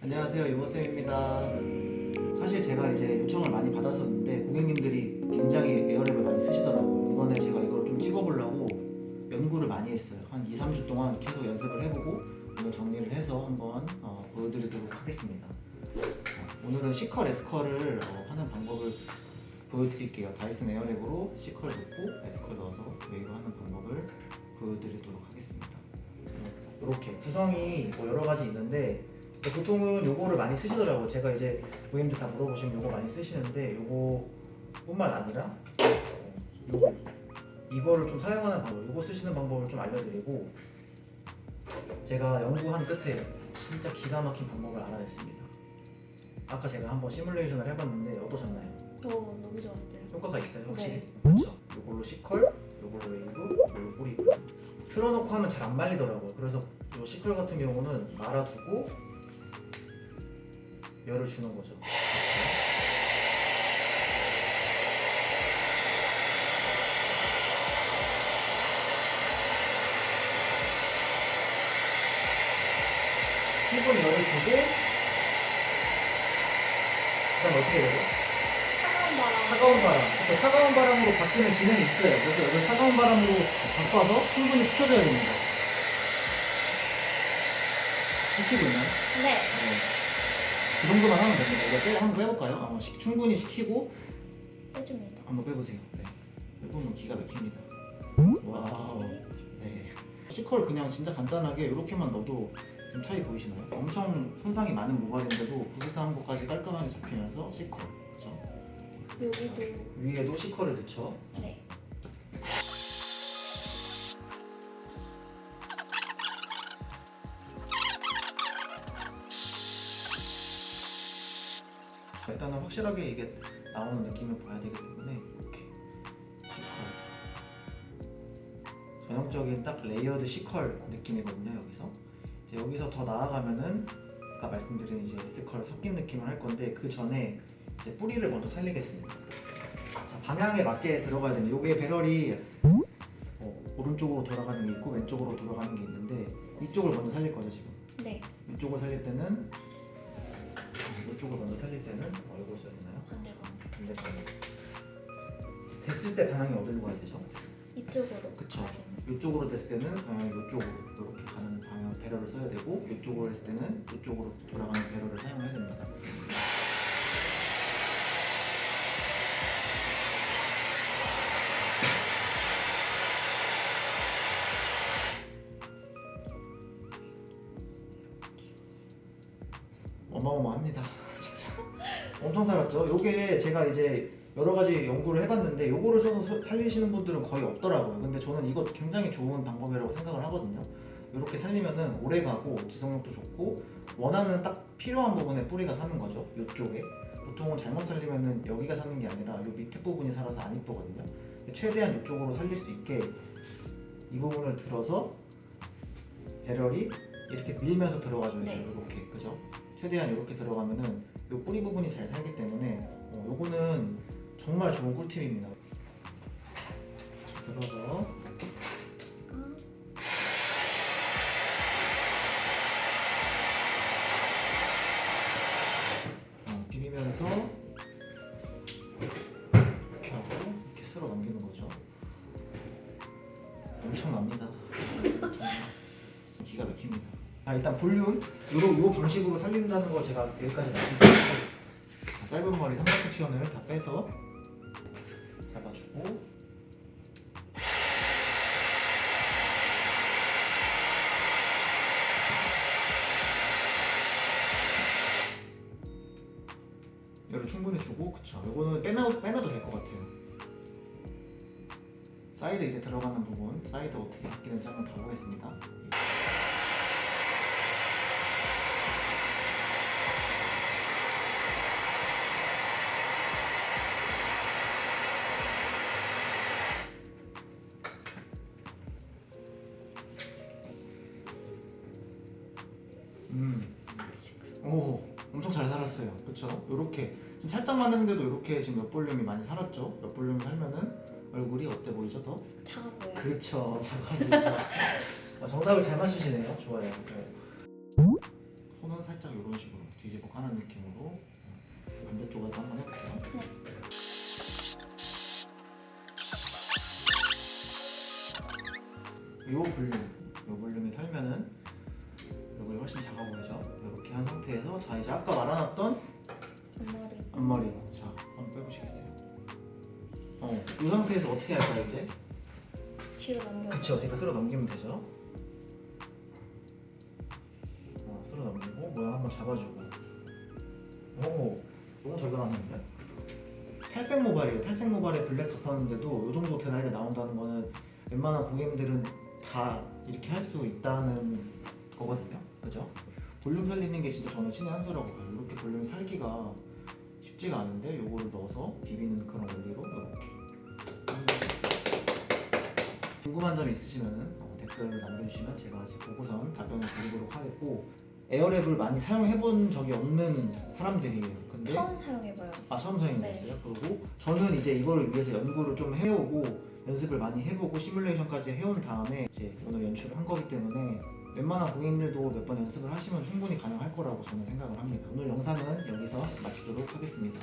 안녕하세요 유모쌤입니다. 사실 제가 이제 요청을 많이 받았었는데 고객님들이 굉장히 에어랩을 많이 쓰시더라고요. 이번에 제가 이걸 좀 찍어보려고 연구를 많이 했어요. 한 2, 3주 동안 계속 연습을 해보고 오늘 정리를 해서 한번 어, 보여드리도록 하겠습니다. 어, 오늘은 C컬, S컬을 어, 하는 방법을 보여드릴게요. 다이슨 에어랩으로 C컬 넣고 S컬 넣어서 웨이로 하는 방법을 보여드리도록 하겠습니다. 이렇게 구성이 뭐 여러 가지 있는데 보통은 요거를 많이 쓰시더라고요. 제가 이제 고객님들 다 물어보시면 요거 많이 쓰시는데 요거뿐만 아니라 어, 요거 이거를 좀 사용하는 방법, 요거 쓰시는 방법을 좀 알려드리고 제가 연구한 끝에 진짜 기가 막힌 방법을 알아냈습니다. 아까 제가 한번 시뮬레이션을 해봤는데 어떠셨나요? 저 너무 좋았어요. 효과가 있어요 확실히? 네. 그렇죠 요걸로 C컬, 요걸로 웨이브, 요걸로 뿌리고 틀어놓고 하면 잘 안 말리더라고요 그래서 요 C컬 같은 경우는 말아두고 열을 주는 거죠 일본 열을 주고 그다음 어떻게 되죠? 차가운 바람. 차가운 바람. 그래서 차가운 바람으로 바뀌는 기능이 있어요. 그래서 이걸 차가운 바람으로 바꿔서 충분히 식혀줘야 됩니다. 식히고 있나요? 네. 네. 그 정도만 하면 됩니다. 이거 빼, 한번 빼볼까요? 아, 식- 충분히 식히고 빼줍니다. 한번 빼보세요. 네. 빼보면 기가 막힙니다. 와우. 네. 시컬 그냥 진짜 간단하게 이렇게만 넣어도 좀 차이 보이시나요? 엄청 손상이 많은 모발인데도 부스스한 것까지 깔끔하게 잡히면서 시컬. 그렇죠? 여기도 위에도 시컬을 넣죠. 네. 확실하게 이게 나오는 느낌을 봐야 되기 때문에 이렇게 시컬 전형적인 딱 레이어드 시컬 느낌이거든요 여기서. 이제 여기서 더 나아가면은 아까 말씀드린 이제 S컬 섞인 느낌을 할 건데 그 전에 이제 뿌리를 먼저 살리겠습니다. 자, 방향에 맞게 들어가야 되는 요게 배럴이 어, 오른쪽으로 돌아가는 게 있고 왼쪽으로 돌아가는 게 있는데 이쪽을 먼저 살릴 거죠 지금? 네. 이쪽을 살릴 때는 이쪽을 먼저 살릴 때는 어, 이거 써야 되나요? 반대로. 반대편으로 됐을 때 방향이 어디로 가야 되죠? 이쪽으로. 그쵸. 이쪽으로 됐을 때는 방향이 이쪽으로 이렇게 가는 방향 배럴을 써야 되고 이쪽으로 했을 때는 이쪽으로 돌아가는 배럴을 사용해야 됩니다. 어마어마합니다. 진짜 엄청 살았죠. 요게 제가 이제 여러 가지 연구를 해봤는데 요거를 써서 서- 살리시는 분들은 거의 없더라고요. 근데 저는 이거 굉장히 좋은 방법이라고 생각을 하거든요. 이렇게 살리면은 오래 가고 지속력도 좋고 원하는 딱 필요한 부분에 뿌리가 사는 거죠. 이쪽에 보통은 잘못 살리면은 여기가 사는 게 아니라 요 밑에 부분이 살아서 안 이쁘거든요. 최대한 이쪽으로 살릴 수 있게 이 부분을 들어서 배럴이 이렇게 밀면서 들어가줘야 돼요. 네. 이렇게? 최대한 이렇게 들어가면은 요 뿌리 부분이 잘 살기 때문에 어, 요거는 정말 좋은 꿀팁입니다. 들어서 어, 비비면서 이렇게 하고 이렇게 쓸어 넘기는 거죠. 엄청납니다. 기가 막힙니다. 자 일단 볼륨 요로 요 방식으로 살린다는 걸 제가 여기까지 말씀드리고 자, 짧은 머리 삼각 섹션을 다 빼서 잡아주고. 열을 충분히 주고 그쵸. 요거는 빼놔, 빼놔도 될 것 같아요. 사이드 이제 들어가는 부분 사이드 어떻게 바뀌는지 한번 봐보겠습니다 음. 오, 엄청 잘 살았어요. 그렇죠? 요렇게 좀 살짝만 했는데도 이렇게 지금 몇 볼륨이 많이 살았죠? 몇 볼륨 살면은 얼굴이 어때 보이죠? 더? 작아 보여요. 그렇죠. 잘 보이죠. 어, 정답을 잘 맞추시네요. 좋아요. 네. 손은 살짝 이런 식으로. 뒤집어 까는 느낌으로 어, 반대쪽에도 한번 해볼게요. 네. 요 볼륨, 요 볼륨이 살면은 요게 훨씬 작아 보이죠? 이렇게 한 상태에서 자 이제 아까 말아놨던 앞머리. 앞머리 자 한번 빼보시겠어요? 어, 이 상태에서 어떻게 할까요 이제? 뒤로 넘겨. 그쵸, 제가 쓸어 넘기면 되죠. 어, 쓸어 넘기고 모양 한번 잡아주고. 오, 너무 잘 나왔는데? 탈색 모발이에요. 탈색 모발에 블랙 덮었는데도 이 정도 드라이가 나온다는 거는 웬만한 고객님들은 다 이렇게 할 수 있다는 거거든요. 그죠? 볼륨 살리는 게 진짜 저는 신의 한 수라고 봐요. 이렇게 볼륨 살기가 쉽지가 않은데 요거를 넣어서 비비는 그런 원리로 이렇게. 궁금한 점 있으시면 어, 댓글 남겨주시면 제가 아직 보고선 답변을 드리도록 하겠고 에어랩을 많이 사용해본 적이 없는 사람들이에요. 근데 처음 사용해봐요. 아 처음 사용했어요. 네. 그리고 저는 이제 이거를 위해서 연구를 좀 해오고 연습을 많이 해보고 시뮬레이션까지 해온 다음에 이제 오늘 연출을 한 거기 때문에 웬만한 고객님들도 몇 번 연습을 하시면 충분히 가능할 거라고 저는 생각을 합니다. 오늘 영상은 여기서 마치도록 하겠습니다.